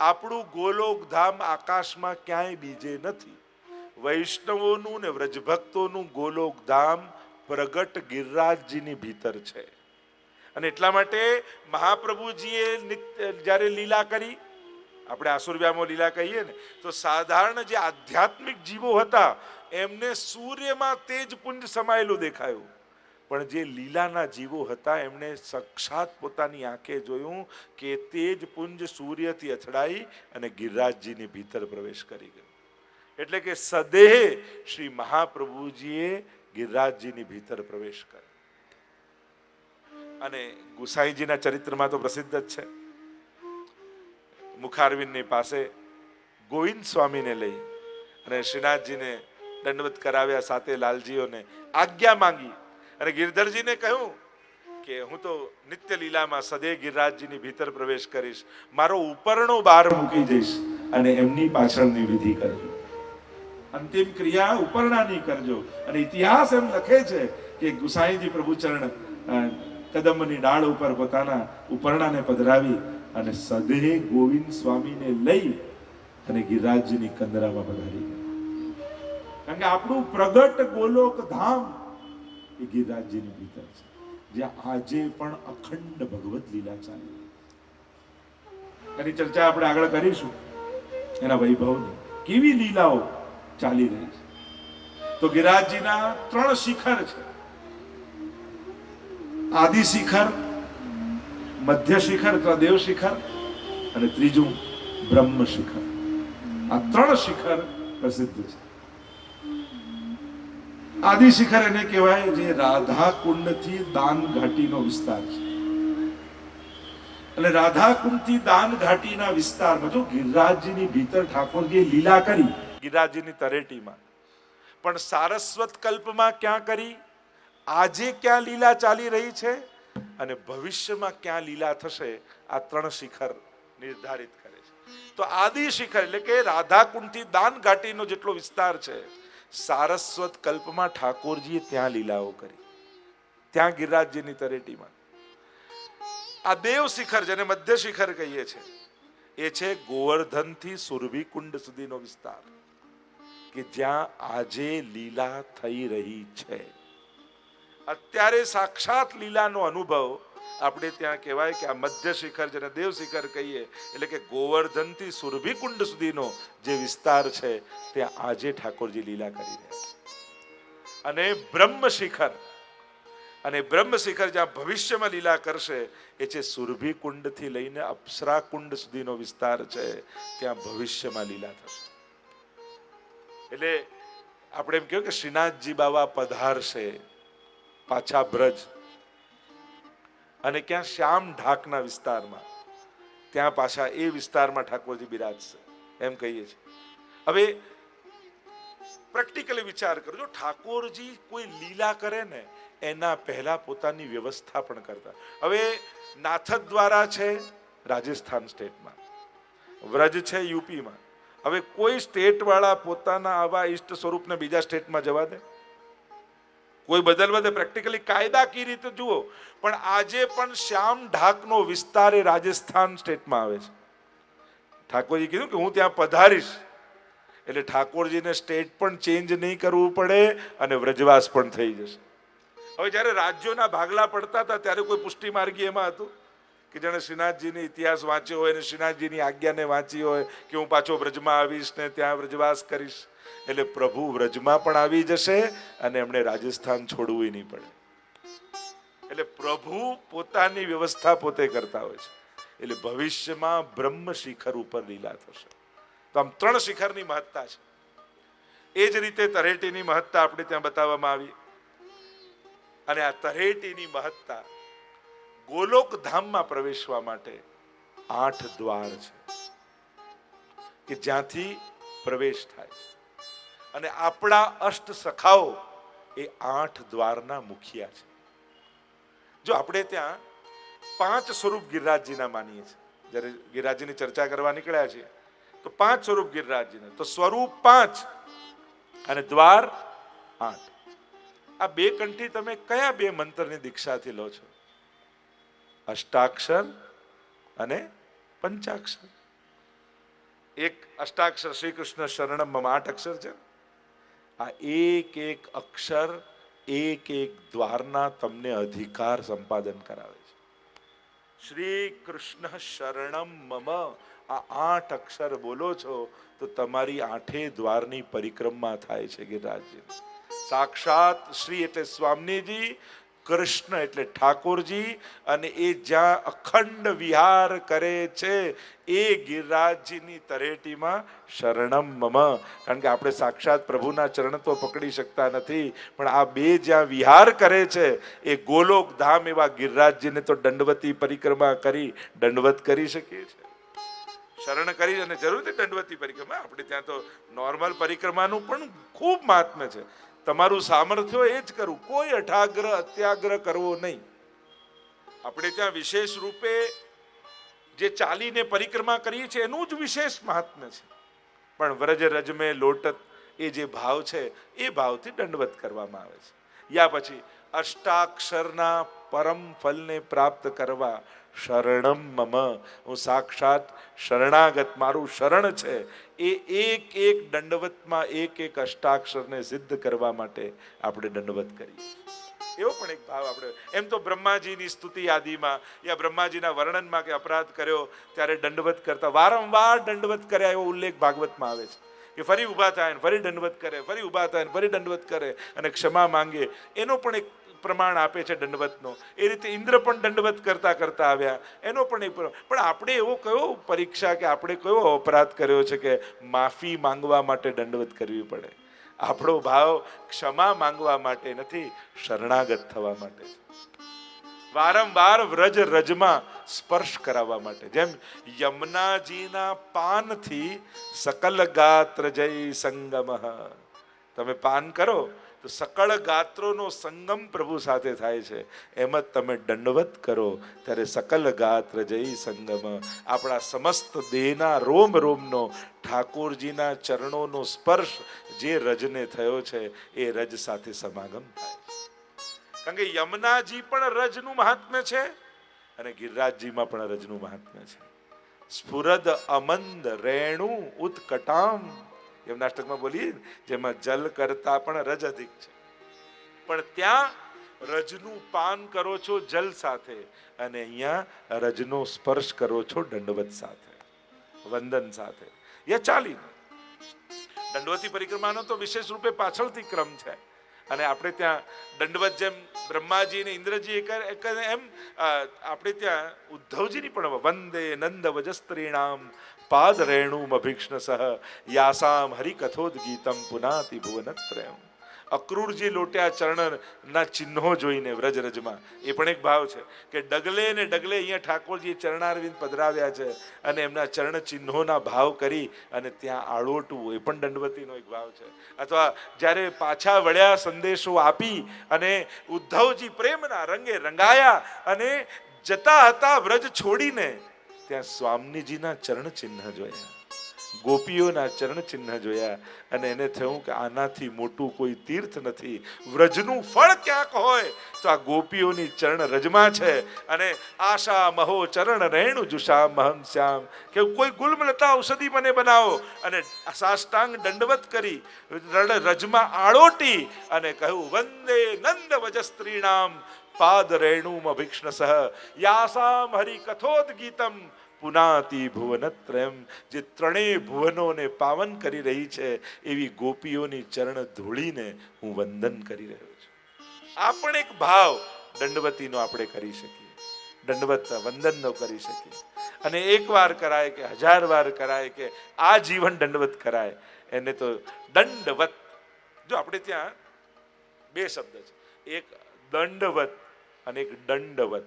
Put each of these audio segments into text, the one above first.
આપણું ગોલોક ધામ આકાશમાં ક્યાંય બીજે નથી. વૈષ્ણવોનું ને વ્રજભક્તોનું ગોલોક ધામ પ્રગટ ગિરિરાજજીની ભીતર છે. અને એટલા માટે મહાપ્રભુજીએ જ્યારે લીલા કરી, આપણે આસુરવ્યામો લીલા કહીએ ને, તો સાધારણ જે આધ્યાત્મિક જીવો હતા, એમને સૂર્યમાં તેજ પુંજ સમાયેલું દેખાયું. પણ જે લીલાના જીવો હતા, એમણે સાક્ષાત પોતાની આંખે જોયું કે તેજ પુંજ સૂર્યથી અથડાઈ અને ગિરિરાજજીની ભીતર પ્રવેશ કરી ગયો. એટલે કે સદેહ શ્રી મહાપ્રભુજીએ ગિરિરાજજીની ભીતર પ્રવેશ કર્યો. અને ગુસાઈજીના ચરિત્રમાં તો પ્રસિદ્ધ જ છે. મુખારવિંદની પાસે ગોવિંદ સ્વામીને લઈ અને શ્રીનાથજીને દંડવત કરાવ્યા સાથે લાલજીઓને આજ્ઞા માંગી અને ગિરધરજીને કહ્યું કે હું તો નિત્ય લીલામાં સદે ગિરિરાજજીની ભીતર પ્રવેશ કરીશ. મારો ઉપરણો બહાર મૂકી જઈશ અને એમની પાછળની વિધિ કરજો. અંતિમ ક્રિયા ઉપરણાની કરજો. અને ઇતિહાસ એમ લખે છે કે ગુસાઈજી પ્રભુચરણ કદમની ડાળ ઉપર પોતાના ઉપરણાને પધરાવી અને સદે ગોવિંદ સ્વામીને લઈ અને ગિરિરાજજીની કંદરામાં પધારી કારણ કે આપણું પ્રગટ ગોલોક ધામ એ ગિરિરાજજીની ભીતર છે. જ્યાં આજે પણ અખંડ ભગવત લીલા ચાલે એની ચર્ચા આપણે આગળ કરીશું. એના વૈભવની કેવી લીલાઓ ચાલી રહી છે. તો ગિરિરાજજીના ત્રણ શિખર છે. આદિ શિખર, મધ્ય શિખર દેવ શિખર અને ત્રીજું બ્રહ્મ શિખર. આ ત્રણ શિખર પ્રસિદ્ધ છે. આદિ એને કહેવાય જે રાધા કુંડથી દાન ઘાટીનો વિસ્તાર છે. એટલે રાધા કુંડથી દાન ઘાટીના વિસ્તારમાં જો ગિરિરાજજીની ભીતર ઠાકોરજીએ લીલા કરી, ગિરિરાજજીની તરેટીમાં, પણ સારસ્વત કલ્પમાં ક્યાં કરી? આજે ક્યાં લીલા ચાલી રહી છે? અને ભવિષ્યમાં ક્યાં લીલા થશે? આ ત્રણ શિખર નિર્ધારિત કરે છે. તો આદિ શિખર એટલે કે રાધાકુંડથી દાન ઘાટીનો જેટલો વિસ્તાર છે સારસ્વત કલ્પમાં ઠાકોરજીએ ત્યાં લીલાઓ કરી. ત્યાં ગિરિરાજજીની તરેટીમાં. આ દેવ શિખર જેને મધ્ય શિખર કહીએ છે, એ છે ગોવર્ધનથી સુરભી કુંડ સુધીનો વિસ્તાર, કે જ્યાં આજે લીલા થઈ રહી છે. અત્યારે સાક્ષાત લીલાનો અનુભવ આપણે ત્યાં કહેવાય કે આ મધ્ય શિખર જેને દેવ શિખર કહીએ, એટલે કે ગોવર્ધનથી સુરભી કુંડ સુધીનો જે વિસ્તાર છે, ત્યાં આજે ઠાકોરજી લીલા કરી રહ્યા છે. અને બ્રહ્મ શિખર, અને બ્રહ્મ શિખર જ્યાં ભવિષ્યમાં લીલા કરશે, એ છે સુરભી કુંડથી લઈને અપ્સરા કુંડ સુધીનો વિસ્તાર છે, ત્યાં ભવિષ્યમાં લીલા થશે. એટલે આપણે એમ કહ્યું કે શ્રીનાથજી બાવા પધારશે, પાછા બ્રજ અને ક્યાં શ્યામ ઢાકના વિસ્તારમાં. ત્યાં પાછા એ વિસ્તારમાં ઠાકોરજી બિરાજશે. એમ કહીએ છીએ. હવે પ્રેક્ટિકલી વિચાર કરજો ઠાકોરજી કોઈ લીલા કરે ને, એના પહેલા પોતાની વ્યવસ્થા પણ કરતા. હવે નાથદ દ્વારા છે રાજસ્થાન સ્ટેટમાં. વ્રજ છે યુપીમાં. હવે કોઈ સ્ટેટ વાળા પોતાના આવા ઈષ્ટ સ્વરૂપને બીજા સ્ટેટમાં જવા દે? કોઈ બદલવા બધે પ્રેક્ટિકલી કાયદાકીય રીતે જુઓ, પણ આજે પણ શ્યામ ઢાકનો વિસ્તાર એ રાજસ્થાન સ્ટેટમાં આવે છે. ઠાકોરજી કીધું કે હું ત્યાં પધારીશ. એટલે ઠાકોરજીને સ્ટેટ પણ ચેન્જ નહીં કરવું પડે અને વ્રજવાસ પણ થઈ જશે. હવે જ્યારે રાજ્યોના ભાગલા પડતા હતા, ત્યારે કોઈ પુષ્ટિ માર્ગી એમાં હતું? કે જેણે શ્રીનાથજીની ઇતિહાસ વાંચ્યો હોય અને શ્રીનાથજીની આજ્ઞાને વાંચી હોય કે હું પાછો વ્રજમાં આવીશ ને ત્યાં વ્રજવાસ કરીશ? એટલે પ્રભુ વ્રજમાં પણ આવી જશે અને એમણે રાજસ્થાન છોડવું નહીં પડે. એટલે પ્રભુ પોતાની વ્યવસ્થા પોતે કરતા હોય છે. એટલે ભવિષ્યમાં બ્રહ્મ શિખર ઉપર લીલા થશે. તો આમ ત્રણ શિખરની મહત્તા છે. એ જ રીતે તરેટીની મહત્તા આપણે ત્યાં બતાવવામાં આવી. અને આ તરેટીની મહત્તા ગોલોક ધામમાં પ્રવેશવા માટે આઠ દ્વાર છે. કે જ્યાંથી પ્રવેશ થાય છે. અને આપણા અષ્ટ સખાઓ એ આઠ દ્વારના મુખિયા છે. જો આપણે ત્યાં પાંચ સ્વરૂપ ગિરિરાજજીના માનીએ છીએ. જ્યારે ગિરિરાજજીની ચર્ચા કરવા નીકળ્યા છીએ, તો પાંચ સ્વરૂપ ગિરિરાજજીના. તો સ્વરૂપ પાંચ અને દ્વાર આઠ. આ બે કંઠી તમે કયા બે મંત્રની દીક્ષાથી લો છો? અષ્ટાક્ષર અને પંચાક્ષર. એક અષ્ટાક્ષર શ્રી કૃષ્ણ શરણમ આઠ અક્ષર છે. આ એક એક અક્ષર, એક એક દ્વારના તમને અધિકાર સંપાદન કરાવે છે. શ્રી કૃષ્ણ શરણમ મમ. આ આઠ અક્ષર બોલો છો તો તમારી આઠે દ્વારની પરિક્રમા થાય છે ગિરિરાજજી. સાક્ષાત શ્રી એટલે સ્વામીજી કૃષ્ણ એટલે ઠાકોરજી અને એ જ્યાં અખંડ વિહાર કરે છે, એ ગિરિરાજજીની તરેટીમાં શરણમ મમ. કારણ કે આપણે સાક્ષાત પ્રભુના ચરણ તો પકડી શકતા નથી, પણ આ બે જ્યાં વિહાર કરે છે, એ ગોલોક ધામ એવા ગિરિરાજજીને તો દંડવતી પરિક્રમા કરી, દંડવત કરી શકીએ છીએ. શરણ કરી અને જરૂરથી દંડવતી પરિક્રમા, આપણે ત્યાં તો નોર્મલ પરિક્રમાનું પણ ખૂબ મહાત્મ્ય છે. તમારું સામર્થ્ય એ જ કરવું કોઈ અઠાગ્રહ, અત્યાગ્રહ કરવો નહીં. આપણે ત્યાં વિશેષ રૂપે જે ચાલીને પરિક્રમા કરીએ છીએ, એનું જ વિશેષ મહાત્મ્ય છે. પણ વ્રજ રજમે લોટત એ જે ભાવ છે, એ ભાવથી દંડવત કરવામાં આવે છે. યા પછી અષ્ટાક્ષરના પરમ ફલને પ્રાપ્ત કરવા શરણમ મમ. હું સાક્ષાત શરણાગત, મારું શરણ છે. એ એક એક દંડવતમાં એક એક અષ્ટાક્ષરને સિદ્ધ કરવા માટે આપણે દંડવત કરીએ. એવો પણ એક ભાવ આપણે, એમ તો બ્રહ્માજીની સ્તુતિ આદિમાં યા બ્રહ્માજીના વર્ણનમાં કે અપરાધ કર્યો ત્યારે દંડવત કરતા, વારંવાર દંડવત કર્યા એવો ઉલ્લેખ ભાગવતમાં આવે છે. કે ફરી ઊભા થાય ને ફરી દંડવત કરે, ફરી ઊભા થાય ને ફરી દંડવત કરે અને ક્ષમા માંગે. એનો પણ એક પ્રમાણ આપે છે દંડવતનો એ રીતે ઇન્દ્ર પણ દંડવત કરતા કરતા આવ્યા એનો પણ એક. પણ આપણે એવો કયો પરીક્ષા કે આપણે કયો અપરાધ કર્યો છે કે માફી માંગવા માટે દંડવત કરવી પડે આપણો ભાવ ક્ષમા માંગવા માટે નથી, શરણાગત થવા માટે. વારંવાર વ્રજ રજમાં સ્પર્શ કરાવવા માટે જેમ યમુનાજીના પાનથી સકલ ગાત્ર જય સંગમ તમે પાન કરો તો સકળ ગાત્રોનો સંગમ પ્રભુ સાથે થાય છે. એમ જ તમે દંડવત કરો. ત્યારે સકલ ગાત્ર જય સંગમ. આપણા સમસ્ત દેહના રોમ રોમનો, ઠાકોરજીના ચરણોનો સ્પર્શ જે રજને થયો છે, એ રજ સાથે સમાગમ થાય છે. કારણ કે યમુનાજી પણ રજનું મહાત્મ્ય છે અને ગિરિરાજજીમાં પણ રજનું મહાત્મ્ય છે. સ્ફુરદ અમંદ રેણુ ઉત્કટામ યમનાષ્ટકમાં બોલીએ ને, જેમાં જલ કરતા પણ રજ અધિક છે. પણ ત્યાં રજનું પાન કરો છો જલ સાથે અને અહીંયા રજનો સ્પર્શ કરો છો દંડવત સાથે વંદન સાથે. એ ચાલી દંડવતી પરિક્રમાનો તો વિશેષ રૂપે પાછળથી ક્રમ છે. અને આપણે ત્યાં દંડવત જેમ બ્રહ્માજી અને ઇન્દ્રજી એમ આપણે ત્યાં ઉદ્ધવજીની પણ વંદે નંદ વજસ્ત્રીણામ પાદ રેણુમ અભિક્ષણ સહ યાસામ હરિકથોદ ગીતમ પુનાતિ ભુવનત્રયમ અક્રૂરજી લોટ્યા ચરણના ચિહ્નો જોઈને વ્રજ રજમાં એ પણ એક ભાવ છે કે ડગલે ને ડગલે અહીંયા ઠાકોરજી ચરણારવિંદ પધરાવ્યા છે અને એમના ચરણ ચિહ્નોના ભાવ કરી અને ત્યાં આળોટવું એ પણ દંડવતીનો એક ભાવ છે અથવા જ્યારે પાછા વળ્યા સંદેશો આપી અને ઉદ્ધવજી પ્રેમના રંગે રંગાયા અને જતા હતા વ્રજ છોડીને ત્યાં સ્વામીજીના ચરણ ચિહ્ન જોયા. ગોપીઓના ચરણ ચિહ્ન જોયા અને એને થયું કે આનાથી મોટું કોઈ તીર્થ નથી. વ્રજનું ફળ ક્યાંક હોય તો આ ગોપીઓની ચરણ રજમાં છે અને આશા મહો ચરણ રેણુ જુષા મહમ શ્યામ કે કોઈ ગુલમલતા ઔષધિ મને બનાવો. અને સાષ્ટાંગ દંડવત કરી રણ રજમાં આળોટી અને કહ્યું, વંદે નંદ વજસ્ત્રીણામ પાદ રેણુમ અભિક્ષણ સહ યાસામ હરિ કથોદ ગીતમ પુનાતિ ભુવનત્રયમ જે ત્રણેય ભુવનોને પાવન કરી રહી છે એવી ગોપીઓની ચરણ ધૂળીને હું વંદન કરી રહ્યો છું આ પણ એક ભાવ દંડવતીનો આપણે કરી શકીએ દંડવત વંદનનો કરી શકીએ અને એક વાર કરાય કે હજાર વાર કરાય કે આ જીવન દંડવત કરાય એને તો દંડવત જો આપણે ત્યાં બે શબ્દ છે એક દંડવત અને એક દંડવત.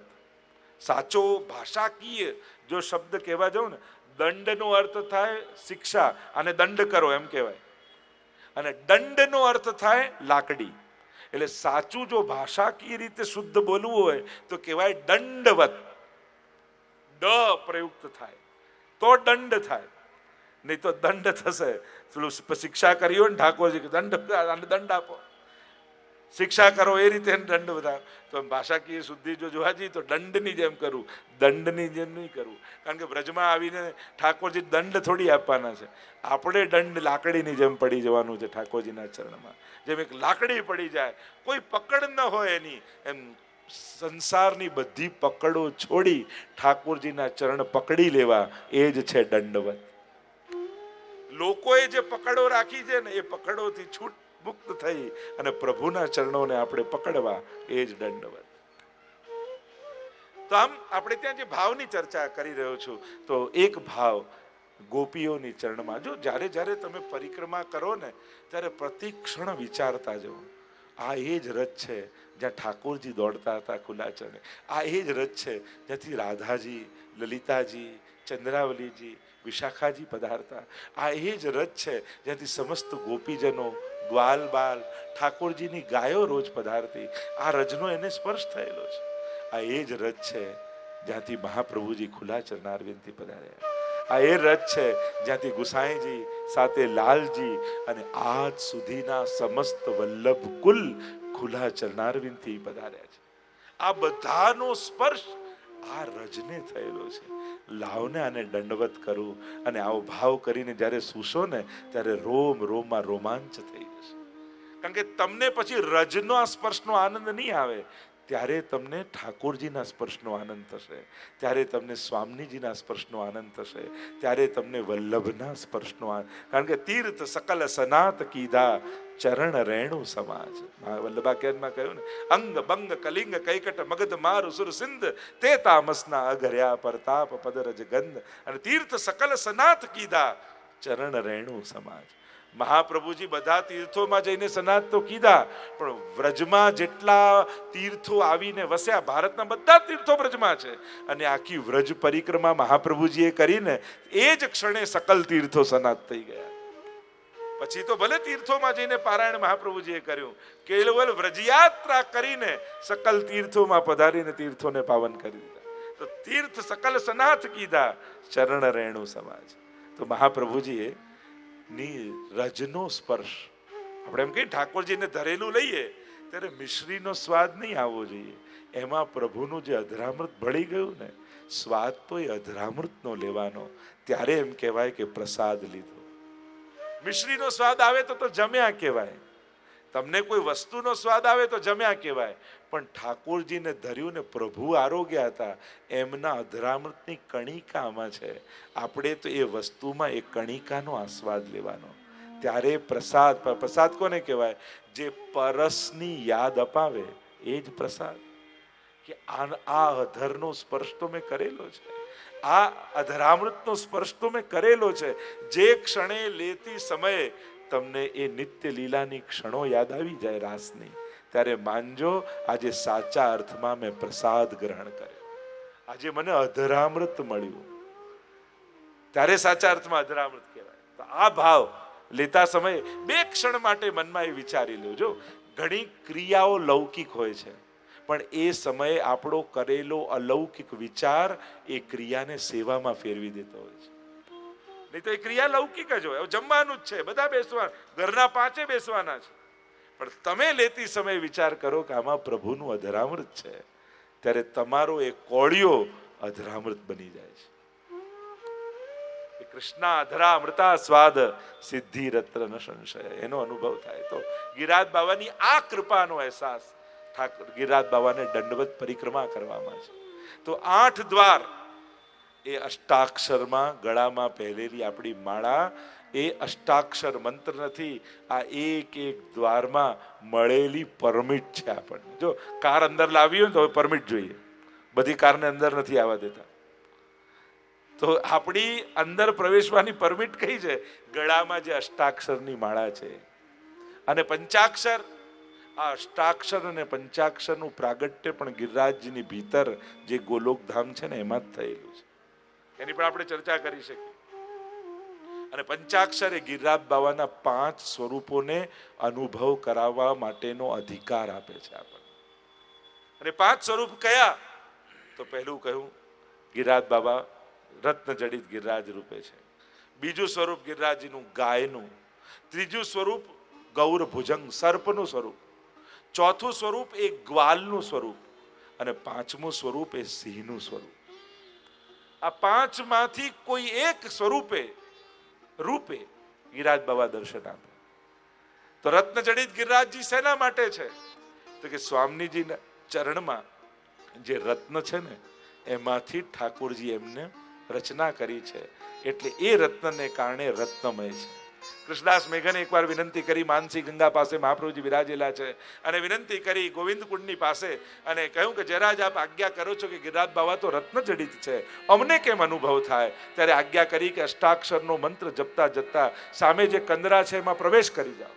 સાચો ભાષાકીય જો શબ્દ કહેવા જાઉં ને, દંડનો અર્થ થાય શિક્ષા અને દંડ કરો એમ કહેવાય. અને દંડનો અર્થ થાય લાકડી. એટલે સાચું જો ભાષાકીય રીતે શુદ્ધ બોલવું હોય, તો કહેવાય દંડવત. ડ પ્રયુક્ત થાય. તો દંડ થાય. નહીં તો દંડ થશે. પેલું શિક્ષા કરી હોય ને ઠાકોરજી દંડ દંડ આપો. શિક્ષા કરો એ રીતે દંડ વધારો તો ભાષાકીય શુદ્ધિ જો જોવા જઈએ તો દંડની જેમ કરવું દંડની જેમ નહીં કરવું કારણ કે બ્રજમાં આવીને ઠાકોરજી દંડ થોડી આપવાના છે. આપણે દંડ લાકડીની જેમ પડી જવાનું છે ઠાકોરજીના ચરણમાં. જેમ એક લાકડી પડી જાય, કોઈ પકડ ન હોય એની. એમ સંસારની બધી પકડો છોડી ઠાકોરજીના ચરણ પકડી લેવા. એ જ છે દંડવત. લોકોએ જે પકડો રાખી છે ને, એ પકડોથી છૂટ મુક્ત થઈ અને પ્રભુના ચરણોને આપણે પકડવા એ જ દંડવત. તો આમ આપણે ત્યાં જે ભાવની ચર્ચા કરી રહ્યો છું, તો એક ભાવ ગોપીઓની ચરણમાં. જો જ્યારે જ્યારે તમે પરિક્રમા કરો ને, ત્યારે પ્રતિક્ષણ વિચારતા જવું આ એ જ રથ છે જ્યાં ઠાકોરજી દોડતા હતા ખુલ્લા ચરણે. આ એ જ રથ છે જ્યાંથી રાધાજી, લલિતાજી, ચંદ્રાવલીજી, વિશાખાજી પધારતા. આ એ જ રથ છે જ્યાંથી સમસ્ત ગોપીજનો ગ્વાલ બાલ, ઠાકોરજીની ગાયો રોજ પધારતી. આ રજનો એને સ્પર્શ થયેલો છે. આ એ જ રથ છે જ્યાંથી મહાપ્રભુજી ખુલ્લા ચરણારવિંદથી પધાર્યા. આ એ રથ છે જ્યાંથી ગુસાઈજી સાથે લાલજી અને આજ સુધીના સમસ્ત વલ્લભ કુલ ખુલ્લા ચરણારવિંદથી પધાર્યા છે. આ બધાનો સ્પર્શ આ રજને થયેલો છે. લાવને આને દંડવત કરું અને આવો ભાવ કરીને જ્યારે સૂશો ને ત્યારે રોમ રોમમાં રોમાંચ થઈ જશે. કારણ કે તમને પછી રજનો આ સ્પર્શનો આનંદ નહીં આવે. ત્યારે તમને ઠાકોરજીના સ્પર્શનો આનંદ થશે. ત્યારે તમને સ્વામીજીના સ્પર્શનો આનંદ થશે. ત્યારે તમને વલ્લભના સ્પર્શનો આનંદ. કારણ કે તીર્થ સકલ સનાત કીધા ચરણ રેણુ સમાજ. વલ્લભા વલ્લભાખ્યાનમાં કહ્યું ને, અંગ બંગ કલિંગ કૈકટ મગધ મારુ સુર સિંધ, તે તામસના અઘર્યા પરતાપ પદરજ ગંધ. અને તીર્થ સકલ સનાત કીધા ચરણ રેણુ સમાજ. મહાપ્રભુજી બધા તીર્થોમાં જઈને સનાત તો કીધા, પણ વ્રજમાં જેટલા તીર્થો આવીને વસ્યા, ભારતના બધા તીર્થો વ્રજમાં છે. અને આખી વ્રજ પરિક્રમા મહાપ્રભુજીએ કરીને એ જ ક્ષણે સકલ તીર્થો સનાત થઈ ગયા. પછી તો ભલે તીર્થોમાં જઈને પારાયણ મહાપ્રભુજીએ કર્યું, કેવલ વ્રજયાત્રા કરીને સકલ તીર્થોમાં પધારીને તીર્થોને પાવન કરી દીધા. તો તીર્થ સકલ સનાથ કીધા, ચરણ રેણુ સમાજ. તો મહાપ્રભુજીએ ની રજનો સ્પર્શ. આપણે એમ કહીએ, ઠાકોરજીને ધરેલું લઈએ, ત્યારે મિશ્રીનો સ્વાદ નહીં આવવો જોઈએ. એમાં પ્રભુનું જે અધરામૃત ભળી ગયું ને, સ્વાદ તો એ અધરામૃતનો લેવાનો. ત્યારે એમ કહેવાય કે પ્રસાદ લીધો. મિશ્રીનો સ્વાદ આવે તો તો જમ્યા કહેવાય. તમને કોઈ વસ્તુનો સ્વાદ આવે તો જમ્યા કહેવાય. પણ ઠાકોરજીને ધર્યું ને પ્રભુ આરોગ્ય હતા, એમના અધરામૃતની કણિકામાં છે. આપણે તો એ વસ્તુમાં એ કણિકાનો આસ્વાદ લેવાનો. ત્યારે પ્રસાદ પ્રસાદ કોને કહેવાય? જે પરસની યાદ અપાવે, એ જ પ્રસાદ. કે આ અધરનો સ્પર્શ તો મેં કરેલો છે. આ અધરામૃતનો સ્પર્શ તો મેં કરેલો છે. જે ક્ષણે લેતી સમયે તમને એ નિત્ય લીલાની ક્ષણો યાદ આવી જાય રાસની. ત્યારે માનજો આજે સાચા અર્થમાં મેં પ્રસાદ ગ્રહણ કર્યો. આજે મને અધરામૃત મળ્યું. ત્યારે સાચા અર્થમાં અધરામૃત કહેવાય. તો આ ભાવ લેતા સમયે બે ક્ષણ માટે મનમાં એ વિચારી લેજો. ઘણી ક્રિયાઓ લૌકિક હોય છે, પણ એ સમયે આપણો કરેલો અલૌકિક વિચાર એ ક્રિયાને સેવામાં ફેરવી દેતો હોય છે. નહીં તો એ ક્રિયા લૌકિક જ હોય. જમવાનું જ છે. બધા બેસવા, ઘરના પાંચે બેસવાના છે. પણ તમે લેતી સમયે વિચાર કરો કે આમાં પ્રભુનું અધરામૃત છે. ત્યારે તમારો એ કોળિયો અધરામૃત બની જાય છે. કૃષ્ણ અધરા અમૃતા સ્વાદ સિદ્ધિ રત્ર ન સંશય. એનો અનુભવ થાય તો ગિરાજ બાવાની આ કૃપાનો અહેસાસ ઠાકોર ગિરિરાજ બાવાને દંડવત પરિક્રમા કરવામાં છે. તો આઠ દ્વાર એ અષ્ટાક્ષરમાં ગળામાં પહેરેલી આપણી માળા એ અષ્ટાક્ષર મંત્ર નથી, આ એક એક દ્વારમાં મળેલી પરમિટ છે આપણને. જો કાર અંદર લાવી હોય ને તો પરમિટ જોઈએ. બધી કારને અંદર નથી આવવા દેતા. તો આપણી અંદર પ્રવેશવાની પરમિટ કઈ છે? ગળામાં જે અષ્ટાક્ષરની માળા છે. અને પંચાક્ષર, આ અષ્ટાક્ષર અને પંચાક્ષરનું પ્રાગટ્ય પણ ગિરિરાજની ભીતર જે ગોલોકધામ છે ને, એમાં જ થયેલું છે. એની પણ આપણે ચર્ચા કરી શકીએ. અને પંચાક્ષર એ ગિરિરાજ બાવાના પાંચ સ્વરૂપોને અનુભવ કરાવવા માટેનો અધિકાર આપે છે આપણને. અને પાંચ સ્વરૂપ કયા? તો પહેલું કહ્યું, ગિરિરાજ બાબા રત્ન જડિત ગિરિરાજ રૂપે છે. બીજું સ્વરૂપ ગિરરાજીનું ગાયનું. ત્રીજું સ્વરૂપ ગૌર ભુજંગ સર્પનું સ્વરૂપ. ચોથું સ્વરૂપ એ ગ્વાલનું સ્વરૂપ. અને પાંચમું સ્વરૂપ એ સિંહનું સ્વરૂપ. આ પાંચમાંથી કોઈ એક સ્વરૂપે રૂપે ગિરાજ બાબા દર્શન આપે. તો રત્નજડિત ગિરિરાજજી શેના માટે છે? તો કે સ્વામીજીના ચરણમાં જે રત્ન છે ને, એમાંથી ઠાકોરજી એમને રચના કરી છે. એટલે એ રત્નને કારણે રત્નમય છે. કૃષ્ણદાસ મેઘને એકવાર વિનંતી કરી, માનસી ગંગા પાસે મહાપ્રભુજી બિરાજેલા છે. અને વિનંતી કરી ગોવિંદ કુંડની પાસે અને કહ્યું કે, જરાજ આપ આજ્ઞા કરો છો કે ગિરિરાજ બાવા તો રત્ન જડિત છે. અમને કેમ અનુભવ થાય? ત્યારે આજ્ઞા કરી કે, અષ્ટાક્ષરનો મંત્ર જપતા જપતા સામે જે કંદરા છે એમાં પ્રવેશ કરી જાઓ.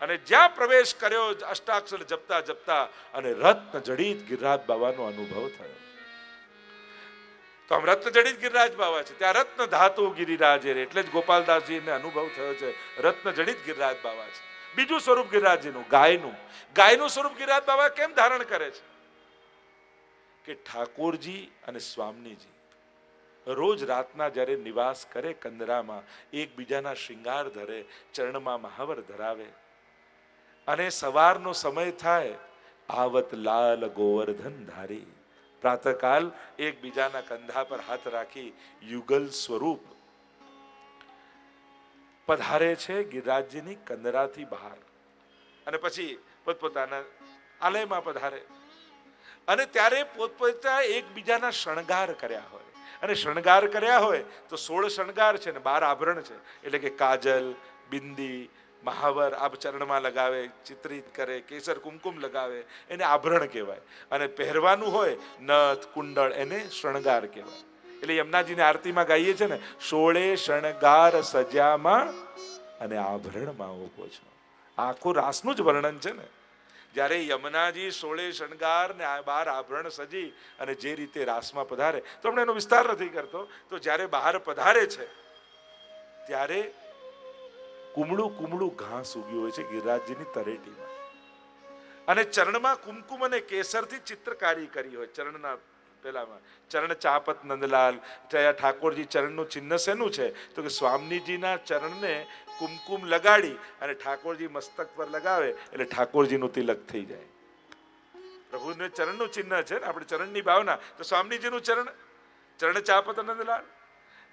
અને જ્યાં પ્રવેશ કર્યો, અષ્ટાક્ષર જપતા જપતા અને રત્ન જડિત ગિરિરાજ બાવાનો અનુભવ થયો. તો આમ રત્ન જડિત ગિરિરાજ બાવા છે. ત્યાં રત્ન ધાતુ ગિરિરાજ એટલે જ ગોપાલદાસજીને અનુભવ થયો છે. રત્ન જડિત ગિરિરાજ બાવા છે. બીજું સ્વરૂપ ગિરિરાજજીનું, ગાયનું. ગાયનું સ્વરૂપ ગિરિરાજ બાવા કેમ ધારણ કરે છે? કે ઠાકોરજી અને સ્વામીજી રોજ રાતના જ્યારે નિવાસ કરે કંદરામાં, એકબીજાના શૃંગાર ધરે, ચરણમાં મહાવર ધરાવે. અને સવારનો સમય થાય, આવત લાલ ગોવર્ધન ધારી. પ્રાતકાલ એકબીજાના કંધા પર હાથ રાખી યુગલ સ્વરૂપ પધારે છે ગિરિરાજજીની કંદરાથી બહાર. અને પછી પોતપોતાના આલયમાં પધારે. અને ત્યારે પોતપોતા એકબીજાના શણગાર કર્યા હોય. અને શણગાર કર્યા હોય તો સોળ શણગાર છે ને બાર આભરણ છે. એટલે કે કાજલ, બિંદી મહાવર આ ચરણમાં લગાવે, ચિત્રિત કરે, કેસર કુમકુમ લગાવે, એને આભરણ કહેવાય. અને પહેરવાનું હોય, નથ, કુંડળ, એને શણગાર કહેવાય. એટલે યમુનાજીની આરતીમાં ગાઈએ છે ને, સોળે શણગાર સજામાં અને આભરણમાં ઊભો છો. આખું રાસનું જ વર્ણન છે ને. જ્યારે યમુનાજી સોળે શણગાર ને બાર આભરણ સજી અને જે રીતે રાસમાં પધારે, તો આપણે એનો વિસ્તાર નથી કરતો. તો જ્યારે બહાર પધારે છે, ત્યારે કુમળું કુમળું ઘાસ ઉગ્યું હોય છે ગિરિરાજજીની તરેટીમાં અને ચરણમાં કુમકુમ અને કેસરથી ચિત્રકારી કરી હોય. ચરણના પેલામાં ચરણ ચાપત નંદલાલ ઠાકોરજી ચરણનું ચિહ્ન શેનું છે? તો કે સ્વામીજીના ચરણને કુમકુમ લગાડી અને ઠાકોરજી મસ્તક પર લગાવે એટલે ઠાકોરજીનું તિલક થઈ જાય. પ્રભુને ચરણનું ચિહ્ન છે ને, આપણે ચરણની ભાવના. તો સ્વામીજીનું ચરણ ચરણ ચાપત નંદલાલ.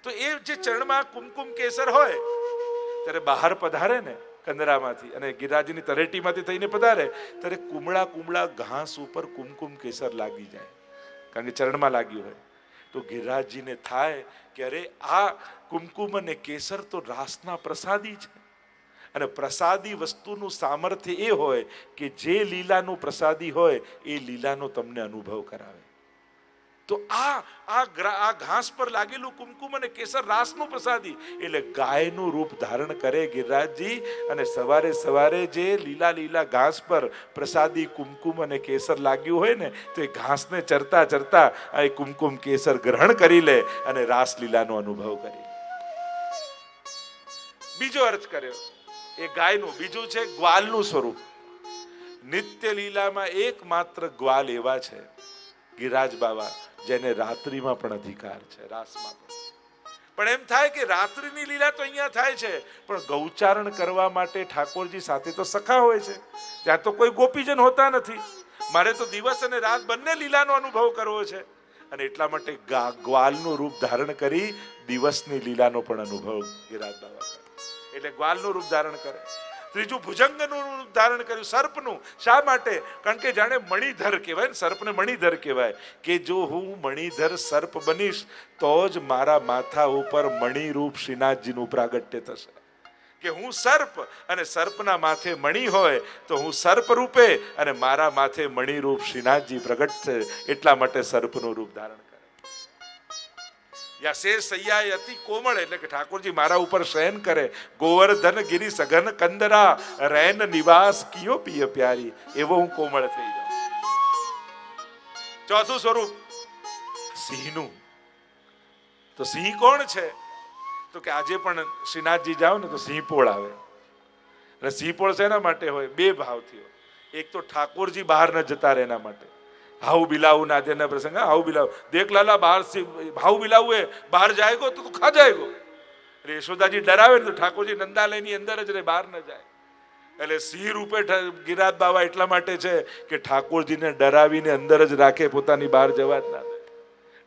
તો એ જે ચરણમાં કુમકુમ કેસર હોય ત્યારે બહાર પધારે ને કંદરામાંથી અને ગિરાજીની તરેટીમાંથી થઈને પધારે, ત્યારે કુમળા કુમળા ઘાસ ઉપર કુમકુમ કેસર લાગી જાય, કારણ કે ચરણમાં લાગ્યું હોય. તો ગિરાજીને થાય કે અરે આ કુમકુમ અને કેસર તો રાસના પ્રસાદી છે. અને પ્રસાદી વસ્તુનું સામર્થ્ય એ હોય કે જે લીલાનું પ્રસાદી હોય, એ લીલાનો તમને અનુભવ કરાવે. તો આ આ આ ઘાસ પર લાગેલું કુમકુમ અને કેસર રાસનું પ્રસાદી. એટલે ગાયનું રૂપ ધારણ કરે ગિરિરાજજી અને સવારે સવારે જે લીલા લીલા ઘાસ પર પ્રસાદી કુમકુમ અને કેસર લાગ્યું હોય ને, તો એ ઘાસને ચરતા ચરતા આ કુમકુમ કેસર ગ્રહણ કરી લે અને રાસલીલાનો અનુભવ કરી. બીજો અર્થ કર્યો. એ ગાયનું બીજું છે ગ્વાલનું સ્વરૂપ. નિત્ય લીલામાં એકમાત્ર ગ્વાલ એવા છે. ગિરાજ બાબા જેને રાત્રિમાં પણ અધિકાર છે, રાસમાં પણ. એમ થાય કે રાત્રિની લીલા તો અહીંયા થાય છે, પણ ગૌચારણ કરવા માટે ઠાકોરજી સાથે તો સખા હોય છે. ત્યાં તો કોઈ ગોપીજન હોતા નથી. મારે તો દિવસ અને રાત બંને લીલાનો અનુભવ કરવો છે. અને એટલા માટે ગ્વાલનું રૂપ ધારણ કરી દિવસની લીલાનો પણ અનુભવ ગિરાજ બાબા કરે. એટલે ગ્વાલનું રૂપ ધારણ કરે. ત્રીજું ભુજંગનું ધારણ કર્યું, સર્પનું. શા માટે? કારણ કે જાણે મણિધર કહેવાય ને, સર્પને મણિધર કહેવાય. કે જો હું મણિધર સર્પ બનીશ, તો જ મારા માથા ઉપર મણિરૂપ શ્રીનાથજીનું પ્રાગટ્ય થશે. કે હું સર્પ અને સર્પના માથે મણિ હોય, તો હું સર્પ રૂપે અને મારા માથે મણિરૂપ શ્રીનાથજી પ્રગટ છે એટલા માટે સર્પનું રૂપ ધારણ કરે યા શે સૈયા અતિ કોમળ એટલે કે ઠાકોરજી મારા ઉપર શયન કરે, ગોવર્ધન ગિરી સઘન કંદરા, રૈન નિવાસ કિયો પિય પ્યારી, એવો હું કોમળ થઈ જાઉં. ચોથું સ્વરૂપ, સિંહનું. તો સિંહ કોણ છે? તો કે આજે પણ શ્રીનાથજી જાઓ ને તો સિંહપોળ આવે. અને સિંહપોળ શેના માટે હોય? બે ભાવથી હોય એક તો ઠાકોરજી બહાર ન જતા રહે એના માટે. हाउ બિલાવું ना પ્રસંગ, હાઉ બિલાવું દેખ લાલા, બહાર बाहर से हाउ बिलाऊ है बाहर जाएगो तो तू खा जाएगो એટલે યશોદાજી ડરાવે ને તો ઠાકોરજી નંદાલયની અંદર જ રહે બહાર ન જાય. એટલે સિંહ રૂપે ગિરાજ બાવા એટલા માટે છે કે ઠાકોરજીને ડરાવીને અંદર જ રાખે, પોતાની બહાર જવા જ ના દે.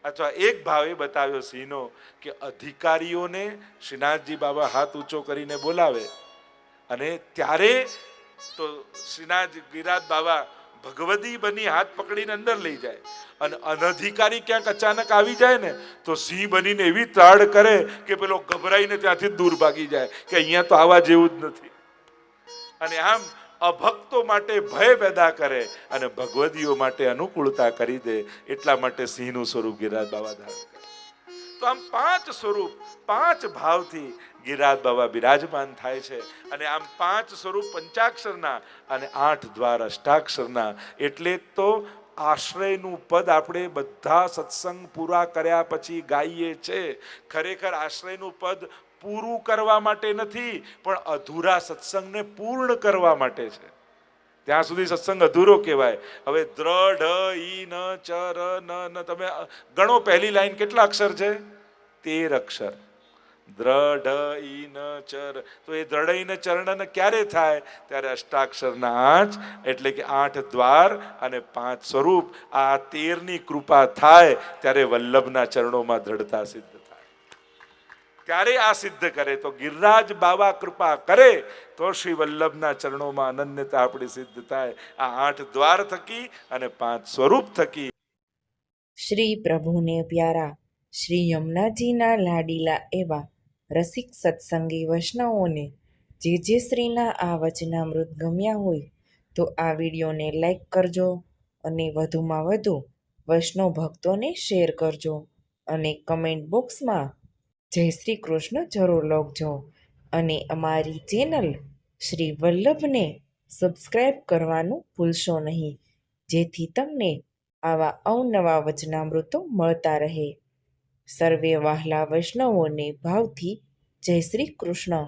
અથવા એક ભાવે બતાવ્યો સિંહનો કે અધિકારીઓને શ્રીનાથજી બાબા હાથ ઊંચો કરીને બોલાવે. અને ત્યારે તો શ્રીનાથ ગિરાજ બાબા ભગવદી બની, હાથ પકડીને અંદર લઈ જાય. અને અનધિકારી ક્યાંક અચાનક આવી જાય ને, તો સિંહ બનીને એવી તાડ કરે કે પેલો ગભરાઈને ત્યાંથી દૂર ભાગી જાય, કે અહીંયા તો આવા જેવું જ નથી. અને આમ અભક્તો માટે ભય પેદા કરે અને ભગવદીઓ માટે અનુકૂળતા કરી દે, એટલા માટે સિંહનું સ્વરૂપ ગિરાજ બાબા ધારણ તો આમ પાંચ સ્વરૂપ, પાંચ ભાવથી ગિરાજ બાબા બિરાજમાન થાય છે. અને આમ પાંચ સ્વરૂપ પંચાક્ષરના અને આઠ દ્વાર અષ્ટાક્ષરના એટલે તો આશ્રયનું પદ આપણે બધા સત્સંગ પૂરા કર્યા પછી ગાઈએ છે. ખરેખર આશ્રયનું પદ પૂરું કરવા માટે નથી, પણ અધૂરા સત્સંગને પૂર્ણ કરવા માટે છે. ત્યાં સુધી સત્સંગ અધૂરો કહેવાય. હવે દ્રઢ ઈ ન ચ ર ન ન, તમે ગણો પહેલી લાઈન કેટલા અક્ષર છે? તેર અક્ષર. દ્રઢ ઈ ચર. તો એ દ્રઢ ઈ ચરણ ક્યારે થાય? ત્યારે અષ્ટાક્ષરના આંચ એટલે કે આઠ દ્વાર અને પાંચ સ્વરૂપ. આ તેરની કૃપા થાય ત્યારે વલ્લભના ચરણોમાં દ્રઢતા સિદ્ધ થાય. ત્યારે આ સિદ્ધ કરે? તો ગિરરાજ બાવા કૃપા કરે, તો શ્રી વલ્લભના ચરણોમાં અનન્યતા આપણી સિદ્ધ થાય. આ આઠ દ્વાર થકી અને પાંચ સ્વરૂપ થકી. શ્રી પ્રભુને પ્યારા, શ્રી યમુનાજીના લાડીલા એવા રસિક સત્સંગી વૈષ્ણવોને જે જે શ્રીના આ વચનામૃત ગમ્યા હોય, તો આ વિડીયોને લાઈક કરજો અને વધુમાં વધુ વૈષ્ણવ ભક્તોને શેર કરજો અને કમેન્ટ બોક્સમાં જય શ્રી કૃષ્ણ જરૂર લખજો. અને અમારી ચેનલ શ્રી વલ્લભને સબસ્ક્રાઈબ કરવાનું ભૂલશો નહીં, જેથી તમને આવા અવનવા વચનામૃતો મળતા રહે. સર્વે વહાલા વૈષ્ણવોને ભાવથી જય શ્રી કૃષ્ણ.